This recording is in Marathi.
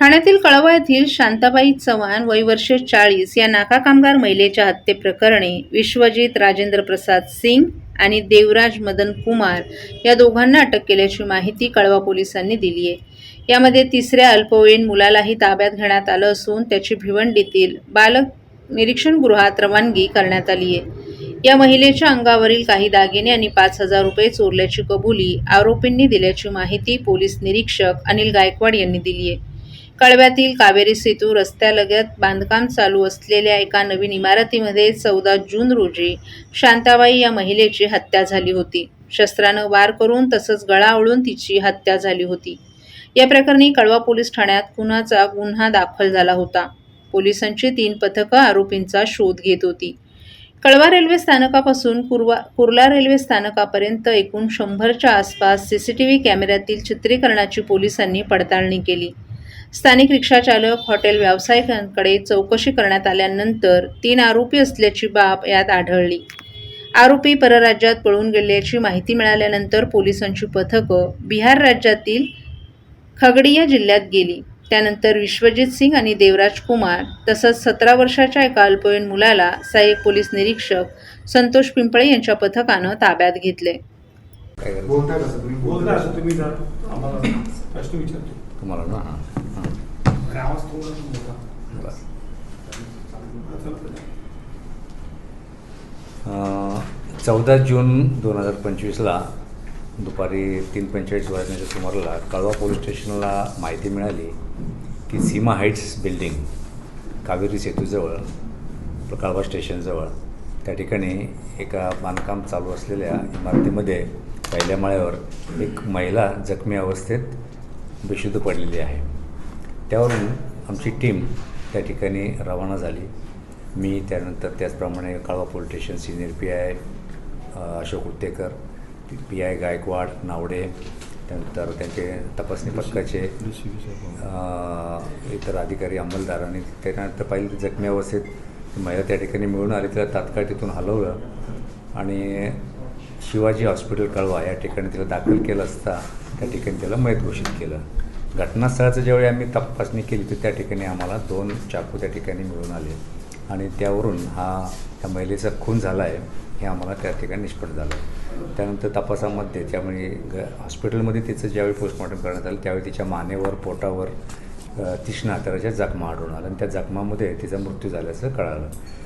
ठाण्यातील कळवा येथील शांताबाई चव्हाण वय वर्ष चाळीस या नाका कामगार महिलेच्या हत्येप्रकरणी विश्वजित राजेंद्र प्रसाद सिंग आणि देवराज मदन कुमार या दोघांना अटक केल्याची माहिती कळवा पोलिसांनी दिली आहे. यामध्ये तिसऱ्या अल्पवयीन मुलालाही ताब्यात घेण्यात आलं असून त्याची भिवंडीतील बालक निरीक्षण गृहात रवानगी करण्यात आली आहे. या महिलेच्या अंगावरील काही दागिने आणि पाच हजार रुपये चोरल्याची कबुली आरोपींनी दिल्याची माहिती पोलीस निरीक्षक अनिल गायकवाड यांनी दिली आहे. कळव्यातील कावेरी सेतू रस्त्यालगत बांधकाम चालू असलेल्या एका नवीन इमारतीमध्ये चौदा जून रोजी शांताबाई या महिलेची हत्या झाली होती. शस्त्रानं वार करून तसंच गळावळून तिची हत्या झाली होती. या प्रकरणी कळवा पोलीस ठाण्यात खुनाचा गुन्हा दाखल झाला होता. पोलिसांची तीन पथकं आरोपींचा शोध घेत होती. कळवा रेल्वे स्थानकापासून कुर्वा कुर्ला रेल्वे स्थानकापर्यंत एकूण शंभरच्या आसपास सी सी टी व्ही कॅमेऱ्यातील चित्रीकरणाची पोलिसांनी पडताळणी केली. स्थानिक रिक्षाचालक हॉटेल व्यावसायिकांकडे चौकशी करण्यात आल्यानंतर तीन आरोपी असल्याची बाब यात आढळली. आरोपी परराज्यात पळून गेल्याची माहिती मिळाल्यानंतर पोलिसांची पथकं बिहार राज्यातील खगडिया जिल्ह्यात गेली. त्यानंतर विश्वजित सिंग आणि देवराज कुमार तसंच सतरा वर्षाच्या एका अल्पवयीन मुलाला सहाय्यक पोलीस निरीक्षक संतोष पिंपळे यांच्या पथकानं ताब्यात घेतले. तुम्हाला ना हां हां. चौदा जून दोन हजार पंचवीसला दुपारी तीन पंचेचाळीस वाजण्याच्या सुमाराला कळवा पोलीस स्टेशनला माहिती मिळाली की सीमा हाईट्स बिल्डिंग कावेरी सेतूजवळ कळवा स्टेशनजवळ त्या ठिकाणी एका बांधकाम चालू असलेल्या इमारतीमध्ये पहिल्या माळ्यावर एक महिला जखमी अवस्थेत बेशुद्ध पडलेली आहे. त्यावरून आमची टीम त्या ठिकाणी रवाना झाली. मी त्यानंतर त्याचप्रमाणे Kalwa police station senior P I Ashok Uttekar P I Gaikwad Navde त्यानंतर त्यांचे तपासणी पथकाचे इतर अधिकारी अंमलदार आणि त्यानंतर पाहिलं जखमी अवस्थेत महिला त्या ठिकाणी मिळून आली. तिला तात्काळ तिथून हलवलं आणि शिवाजी हॉस्पिटल कळवा या ठिकाणी तिला दाखल केलं असता त्या ठिकाणी त्याला मयत घोषित केलं. घटनास्थळाचं ज्यावेळी आम्ही तपासणी केली तर त्या ठिकाणी आम्हाला दोन चाकू त्या ठिकाणी मिळून आले. आणि त्यावरून हा त्या महिलेचा खून झाला आहे हे आम्हाला त्या ठिकाणी निष्पन्न झालं. त्यानंतर तपासामध्ये त्यामुळे ग हॉस्पिटलमध्ये तिचं ज्यावेळी पोस्टमॉर्टम करण्यात आलं त्यावेळी तिच्या मानेवर पोटावर तीक्ष्ण आकाराच्या जखमा आढळून आल्या. आणि त्या जखमामध्ये तिचा मृत्यू झाल्याचं कळालं.